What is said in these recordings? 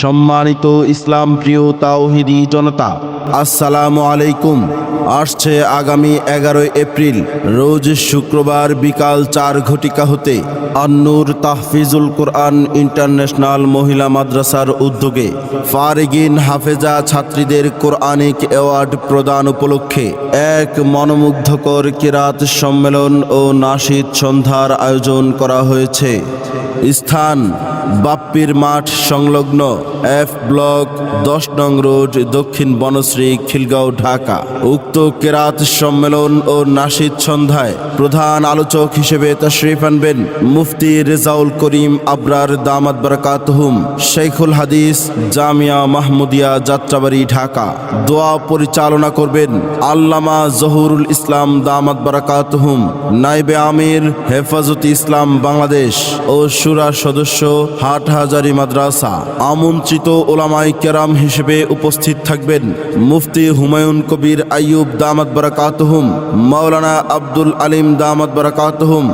সম্মানিত ইসলাম প্রিয় তাওহিদি জনতা, আসসালামু আলাইকুম। আসছে আগামী এগারোই এপ্রিল, রোজ শুক্রবার বিকাল চার ঘটিকা হতে আন্নুর তাহফিজুল কোরআন ইন্টারন্যাশনাল মহিলা মাদ্রাসার উদ্যোগে ফারেগিন হাফেজা ছাত্রীদের কোরআনিক অ্যাওয়ার্ড প্রদান উপলক্ষে এক মনোমুগ্ধকর কিরাত সম্মেলন ও নাশিদ সন্ধ্যার আয়োজন করা হয়েছে। স্থান বাপ্পির মাঠ সংলগ্ন এফ ব্লক দশ নং রোড, দক্ষিণ বনশ্রী, খিলগাঁও, ঢাকা। উক্ত কেরাত সম্মেলন ও নাসিদ সন্ধ্যায় প্রধান আলোচক হিসেবে তশরিফ আনবেন মুফতি রেজাউল করিম আবরার দামাত বারাকাতহুম শেখুল হাদিস, জামিয়া মাহমুদিয়া, যাত্রাবাড়ি, ঢাকা। দোয়া পরিচালনা করবেন আল্লামা জহুরুল ইসলাম দামাত বারাকাতহুম নাইবে আমির, হেফাজত ইসলাম বাংলাদেশ ও সুরা সদস্য হাট হাটহাজারি মাদ্রাসা। আমন্ত্রিত ওলামাই কেরাম হিসেবে উপস্থিত থাকবেন মুফতি হুমায়ুন কবির আইয়ুব দামাত বারাকাতহুম, মাওলানা আব্দুল আলিম দামাত বারাকাতহুম,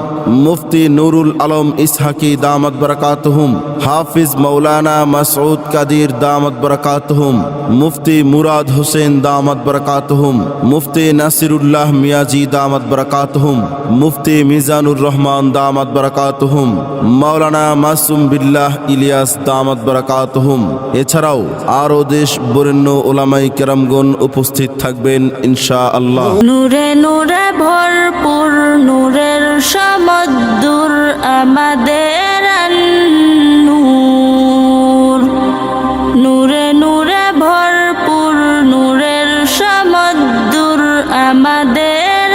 মুফতি নুরুল আলম ইসহাকি দামাত বারাকাতহুম, হাফিজ মৌলানা মাসউদ কাদির দামাত বারাকাতহুম, মুফতি মুরাদ হোসেন দামাত বারাকাতহুম, মুফতি নাসিরুল্লাহ মিয়াজি দামাত বারাকাতহুম, মুফতি মিজানুর রহমান দামাত বারাকাতহুম, মাওলানা মাসুম বিল্লাহ ইলিয়াস দামাত বারাকাতহুম এছাড়াও আরও দেশ বরেণ্য ওলামাই কেরামগণ উপস্থিত থাকবেন ইনশা আল্লাহ নূরে নূরে ভরপুর, নূরের সমুদ্র আমাদের নূর। নূরে ভরপুর, নূরের সমুদ্র আমাদের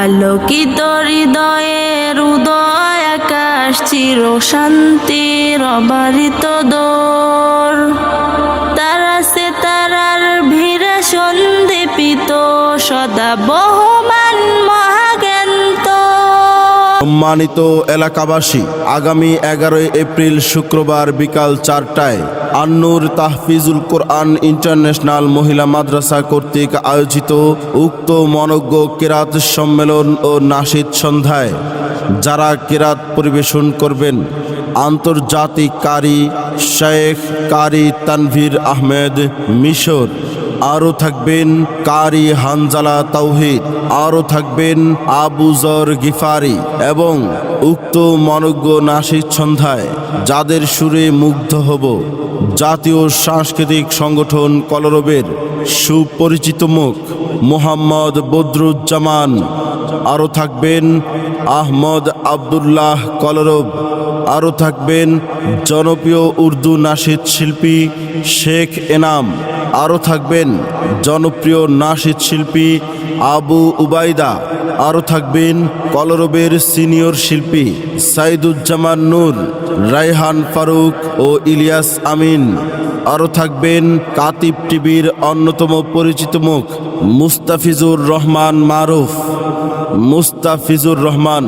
আলোকিত উদয় চির শান্তির অবারিত দোর। তারা সে তারার ভিড়ে সন্দীপিত সদা বহমান সম্মানিত এলাকাবাসী, আগামী এগারোই এপ্রিল শুক্রবার বিকাল চারটায় আন্নুর তাহফিজুল কোরআন ইন্টারন্যাশনাল মহিলা মাদ্রাসা কর্তৃক আয়োজিত উক্ত মনজ্ঞ কেরাত সম্মেলন ও নাশিদ সন্ধ্যায় যারা কেরাত পরিবেশন করবেন, আন্তর্জাতিক কারি শেখ কারি তানভীর আহমেদ মিশর। আরও থাকবেন কারি হানজালা তাওহিদ আরও থাকবেন আবুজর গিফারি এবং উক্ত মনজ্ঞ নাসির সন্ধ্যায় যাদের সুরে মুগ্ধ হব। জাতীয় সাংস্কৃতিক সংগঠন কলরবের সুপরিচিত মুখ, মোহাম্মদ বদরুজ্জামান। আরও থাকবেন আহমদ আবদুল্লাহ কলরব। আরও থাকবেন জনপ্রিয় উর্দু নাশিদ শিল্পী শেখ এনাম। আরও থাকবেন জনপ্রিয় নাশিদ শিল্পী আবু উবাইদা আরও থাকবেন কলরবের সিনিয়র শিল্পী সাইদুজ্জামান নূর রাইহান ফারুক ও ইলিয়াস আমিন। আরও থাকবেন কাতিব টিভির অন্যতম পরিচিত মুখ মুস্তাফিজুর রহমান মারুফ। মুস্তাফিজুর রহমান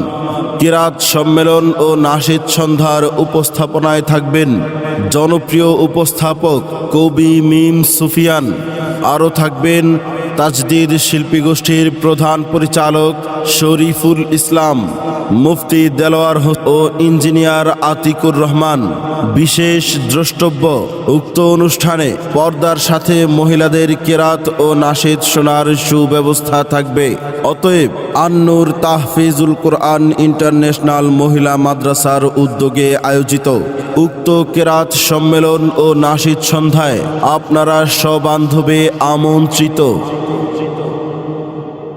কিরাত সম্মেলন ও নাশিদ সন্ধ্যার উপস্থাপনায় থাকবেন জনপ্রিয় উপস্থাপক কবি মিম সুফিয়ান। আরও থাকবেন তাজদিদ শিল্পী গোষ্ঠীর প্রধান পরিচালক শরীফুল ইসলাম, মুফতি দেলোয়ার ও ইঞ্জিনিয়ার আতিকুর রহমান। বিশেষ দ্রষ্টব্য, উক্ত অনুষ্ঠানে পর্দার সাথে মহিলাদের কেরাত ও নাশিদ শোনার সুব্যবস্থা থাকবে। অতএব আন্নুর তাহফিজুল কোরআন ইন্টারন্যাশনাল মহিলা মাদ্রাসার উদ্যোগে আয়োজিত উক্ত কেরাত সম্মেলন ও নাসিদ সন্ধ্যায় আপনারা সবান্ধবে আমন্ত্রিত।